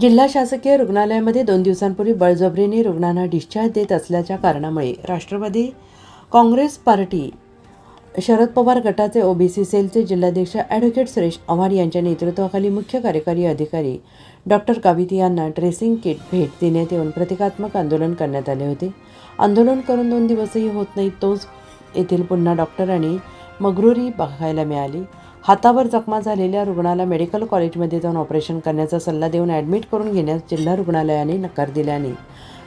जिल्हा शासकीय रुग्णालयामध्ये दोन दिवसांपूर्वी बळजबरीने रुग्णांना डिस्चार्ज देत असल्याच्या कारणामुळे राष्ट्रवादी काँग्रेस पार्टी शरद पवार गटाचे ओबीसी सेलचे जिल्हाध्यक्ष ॲडव्होकेट सुरेश आव्हाड यांच्या नेतृत्वाखाली मुख्य कार्यकारी अधिकारी डॉक्टर काविती यांना ड्रेसिंग किट भेट देण्यात येऊन प्रतिकात्मक आंदोलन करण्यात आले होते. आंदोलन करून दोन दिवसही होत नाही तोच येथील पुन्हा डॉक्टरांनी मगरुरी बघायला मिळाली. हातावर जखमा झालेल्या रुग्णाला मेडिकल कॉलेजमध्ये जाऊन ऑपरेशन करण्याचा सल्ला देऊन ॲडमिट करून घेण्यास जिल्हा रुग्णालयाने नकार दिल्याने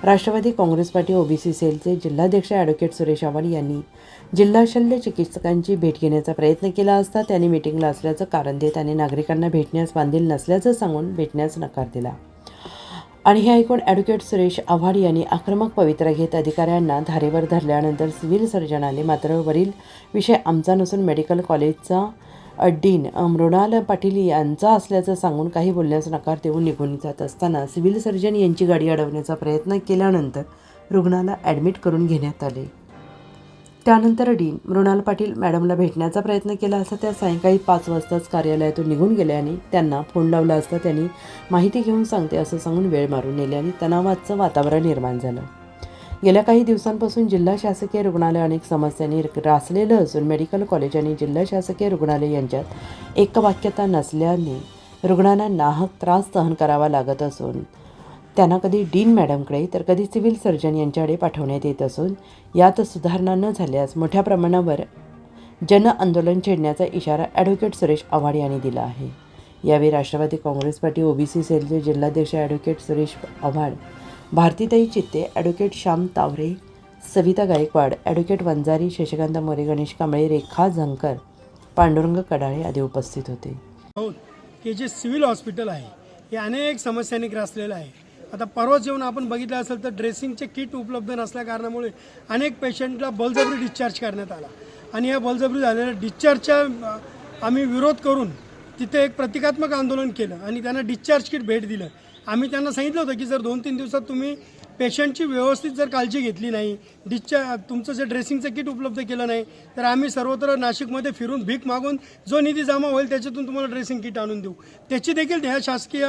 राष्ट्रवादी काँग्रेस पार्टी ओबीसी सेलचे जिल्हाध्यक्ष ॲडव्होकेट सुरेश आव्हाड यांनी जिल्हा शल्य चिकित्सकांची भेट घेण्याचा प्रयत्न केला असता त्यांनी मिटिंगला असल्याचं कारण देत आणि नागरिकांना भेटण्यास बांधील नसल्याचं सांगून भेटण्यास नकार दिला. आणि हे ऐकून ॲडव्होकेट सुरेश आव्हाड यांनी आक्रमक पवित्रा घेत अधिकाऱ्यांना धारेवर धरल्यानंतर सिव्हिल सर्जन आले मात्र वरील विषय आमचा नसून मेडिकल कॉलेजचा अड्डीन मृणाल पाटील यांचा असल्याचं सांगून काही बोलण्यास नकार देऊन निघून जात असताना सिव्हिल सर्जन यांची गाडी अडवण्याचा प्रयत्न केल्यानंतर रुग्णाला ॲडमिट करून घेण्यात आले. त्यानंतर डीन मृणाल पाटील मॅडमला भेटण्याचा प्रयत्न केला असता त्या सायंकाळी पाच वाजताच कार्यालयातून निघून गेल्याने त्यांना फोन लावला असता त्यांनी माहिती घेऊन सांगते असं सांगून वेळ मारून नेले आणि तणावाचं वातावरण निर्माण झालं. गेल्या काही दिवसांपासून जिल्हा शासकीय रुग्णालय अनेक समस्यांनी ग्रासलेलं असून मेडिकल कॉलेज आणि जिल्हा शासकीय रुग्णालय यांच्यात एकवाक्यता नसल्याने रुग्णांना नाहक त्रास सहन करावा लागत असून त्यांना कधी डीन मॅडमकडे तर कधी सिव्हिल सर्जन यांच्याकडे पाठवण्यात येत असून यात सुधारणा न झाल्यास मोठ्या प्रमाणावर जन आंदोलन छेडण्याचा इशारा ॲडव्होकेट सुरेश आव्हाड यांनी दिला आहे. यावेळी राष्ट्रवादी काँग्रेस पार्टी ओबीसी सेलचे जिल्हाध्यक्ष advocate Suresh Avhad Bharatitai Chitte advocate Shyam Taware Savita Gaikwad advocate Vanjari Shashikant More Ganesh Kamble Rekha Zankar Pandurang Kadale आदी उपस्थित होते. हो, हे जे सिव्हिल हॉस्पिटल आहे हे अनेक समस्यांनी ग्रासलेलं आहे. आता परवाच येऊन आपण बघितलं असेल तर ड्रेसिंगचे किट उपलब्ध नसल्या कारणामुळे अनेक पेशंटला बलजबरी डिस्चार्ज करण्यात आला. आणि या बलजबरी झालेल्या डिस्चार्जच्या आम्ही विरोध करून तिथे एक प्रतिकात्मक आंदोलन केलं आणि त्यांना डिस्चार्ज किट भेट दिलं. आम्ही त्यांना सांगितलं होतं की जर दोन तीन दिवसात तुम्ही पेशंटची व्यवस्थित जर काळजी घेतली नाही डिस्चार्ज तुमचं जे ड्रेसिंगचं किट उपलब्ध केलं नाही तर आम्ही सर्वत्र नाशिकमध्ये फिरून भीक मागून जो निधी जमा होईल त्याच्यातून तुम्हाला ड्रेसिंग किट आणून देऊ. त्याची देखील ह्या शासकीय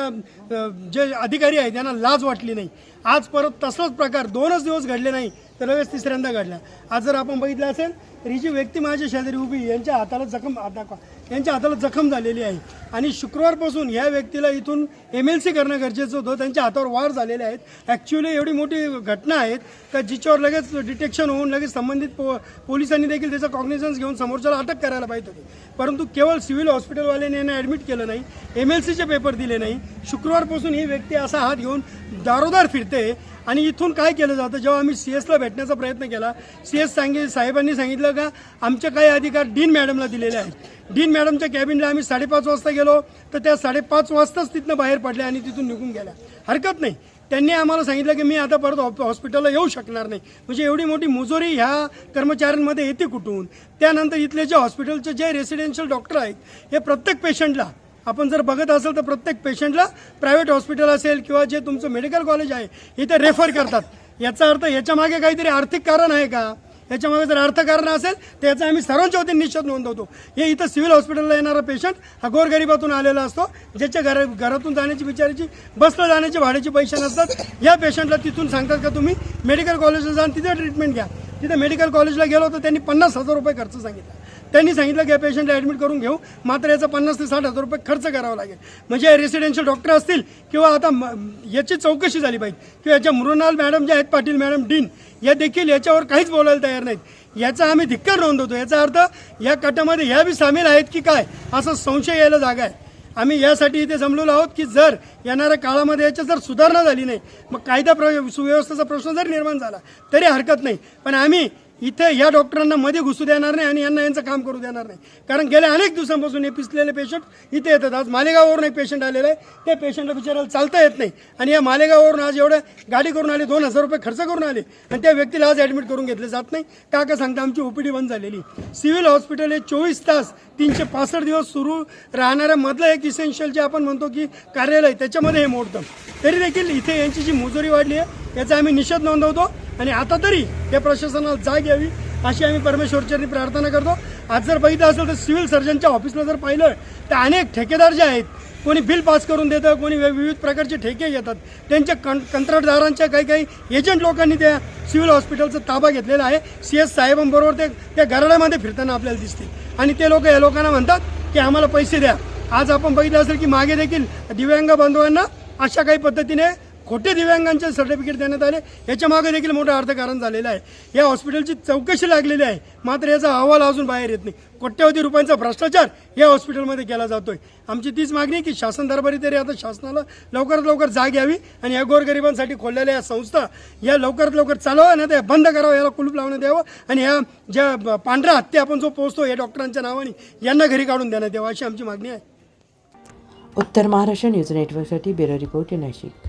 जे अधिकारी आहेत त्यांना लाज वाटली नाही. आज परत तसलाच प्रकार दोनच दिवस घडले नाही तर लगेच तिसऱ्यांदा घडला. आज जर आपण बघितलं असेल तर ही जी व्यक्ती माझ्या शेजारी उभी यांच्या हाताला जखम दाखवा. यांच्या हाताला जखम झालेली आहे. आणि शुक्रवारपासून या व्यक्तीला इथून एम एल सी करणं गरजेचं होतं. त्यांच्या हातावर वार झालेले आहेत. ॲक्च्युली एवढी मोठी घटना आहेत का जिच्यावर लगेच डिटेक्शन होऊन लगेच संबंधित पो पोलिसांनी देखील त्याचा कॉग्निझन्स घेऊन समोरच्याला अटक करायला पाहिजे होती. परंतु केवळ सिव्हिल हॉस्पिटलवाल्याने यांना ॲडमिट केलं नाही एम एल सीचे पेपर दिले नाही. शुक्रवारपासून ही व्यक्ती असा हात घेऊन दारोदार फिरते. आणि इथून काय केलं जातं? जेव्हा आम्ही सी एसला भेटण्याचा प्रयत्न केला सी एस सांगित साहेबांनी सांगितलं का आमचे काही अधिकार डीन मॅडमला दिलेले आहेत. डीन मॅडमच्या कॅबिनला आम्ही साडेपाच वाजता गेलो तर त्या साडेपाच वाजताच तिथनं बाहेर पडल्या आणि तिथून निघून गेल्या. हरकत नाही. त्यांनी आम्हाला सांगितलं की मी आता परत हॉस्पिटलला येऊ शकणार नाही. म्हणजे एवढी मोठी मुजोरी ह्या कर्मचाऱ्यांमध्ये येते कुठून? त्यानंतर इथले जे हॉस्पिटलचे जे रेसिडेन्शियल डॉक्टर आहेत हे प्रत्येक पेशंटला आपण जर बघत असेल तर प्रत्येक पेशंटला प्रायव्हेट हॉस्पिटल असेल किंवा जे तुमचं मेडिकल कॉलेज आहे इथे रेफर करतात. याचा अर्थ याच्यामागे काहीतरी आर्थिक कारण आहे का? याच्यामागे जर अर्थकारण असेल तर याचा आम्ही सर्वांच्या वतीने निश्चित नोंदवतो हे इथं सिव्हिल हॉस्पिटलला येणारा पेशंट हा गोरगरिबातून आलेला असतो. ज्याच्या घर घरातून जाण्याची बिचाराची बसला जाण्याची भाड्याचे पैसे नसतात. या पेशंटला तिथून सांगतात का तुम्ही मेडिकल कॉलेजला जाऊन तिथे ट्रीटमेंट घ्या. तिथे मेडिकल कॉलेजला गेलो तर त्यांनी पन्नास हजार रुपये खर्च सांगितला. त्यांनी सांगितलं की या पेशंटला ॲडमिट करून घेऊ. मात्र याचा पन्नास ते साठ हजार रुपये खर्च करावा लागेल. म्हणजे रेसिडेन्शियल डॉक्टर असतील किंवा आता म- याची चौकशी झाली पाहिजे. किंवा याच्या मृणाल मॅडम ज्या आहेत पाटील मॅडम डीन या देखील याच्यावर काहीच बोलायला तयार नाहीत. याचा आम्ही धिक्कार नोंदवतो. याचा अर्थ या गटामध्ये ह्या बी सामील आहेत की काय? असं संशय यायला जागा आहे. आम्ही यासाठी इथे जमलेलो आहोत की जर येणाऱ्या काळामध्ये याच्या जर सुधारणा झाली नाही मग कायदा प्र सुव्यवस्थेचा प्रश्न जर निर्माण झाला तरी हरकत नाही. पण आम्ही इथे या डॉक्टरांना मध्ये घुसू देणार नाही आणि यांना यांचं काम करू देणार नाही. कारण गेल्या अनेक दिवसांपासून हे पिसलेले पेशंट इथे येतात. आज मालेगाववरून एक पेशंट आलेलं आहे. त्या पेशंटला बिचारायला चालता येत नाही. आणि या मालेगाववरून आज एवढं गाडी करून आले दोन हजार रुपये खर्च करून आले. आणि त्या व्यक्तीला आज ॲडमिट करून घेतले जात नाही. का का सांगता आमची ओपीडी बंद झालेली सिव्हिल हॉस्पिटल हे चोवीस तास तीनशे पासष्ट दिवस सुरू राहणाऱ्या मधलं एक इसेन्शियल जे आपण म्हणतो की कार्यालय त्याच्यामध्ये हे मोडतं. तरी देखील इथे यांची जी मुजोरी वाढली आहे याचा आम्ही निषेध नोंदवतो आणि आता तरी या प्रशासनाला जाग यावी अशी आम्ही परमेश्वरचरणी प्रार्थना करतो. आज जर बघितलं असेल तर सिव्हिल सर्जनच्या ऑफिसला जर पाहिलं तर अनेक ठेकेदार जे आहेत कोणी बिल पास करून देतं कोणी विविध प्रकारचे ठेके घेतात. त्यांच्या कं कंत्राटदारांच्या काही काही एजंट लोकांनी त्या सिव्हिल हॉस्पिटलचा ताबा घेतलेला आहे. सी एस साहेबांबरोबर ते त्या घराड्यामध्ये फिरताना आपल्याला दिसतील आणि ते लोक या लोकांना म्हणतात की आम्हाला पैसे द्या. आज आपण बघितलं असेल की मागे देखील दिव्यांग बांधवांना अशा काही पद्धतीने खोटे दिव्यांगांचे सर्टिफिकेट देण्यात आले. याच्या मागे देखील मोठं अर्थकारण झालेलं आहे. या हॉस्पिटलची चौकशी लागलेली आहे. मात्र याचा अहवाल अजून बाहेर येत नाही. कोट्यवधी रुपयांचा भ्रष्टाचार या हॉस्पिटलमध्ये केला जातोय. आमची तीच मागणी की शासन दरबारी तरी आता शासनाला लवकरात लवकर जाग घ्यावी आणि या गोरगरिबांसाठी खोललेल्या या संस्था या लवकरात लवकर चालवा ना त्या बंद करावं याला कुलूप लावण्यात यावं आणि ह्या ज्या पांढऱ्या हत्या आपण जो पोहोचतो या डॉक्टरांच्या नावाने यांना घरी काढून देण्यात यावं अशी आमची मागणी आहे. उत्तर महाराष्ट्र न्यूज नेटवर्कसाठी bureau report Nashik.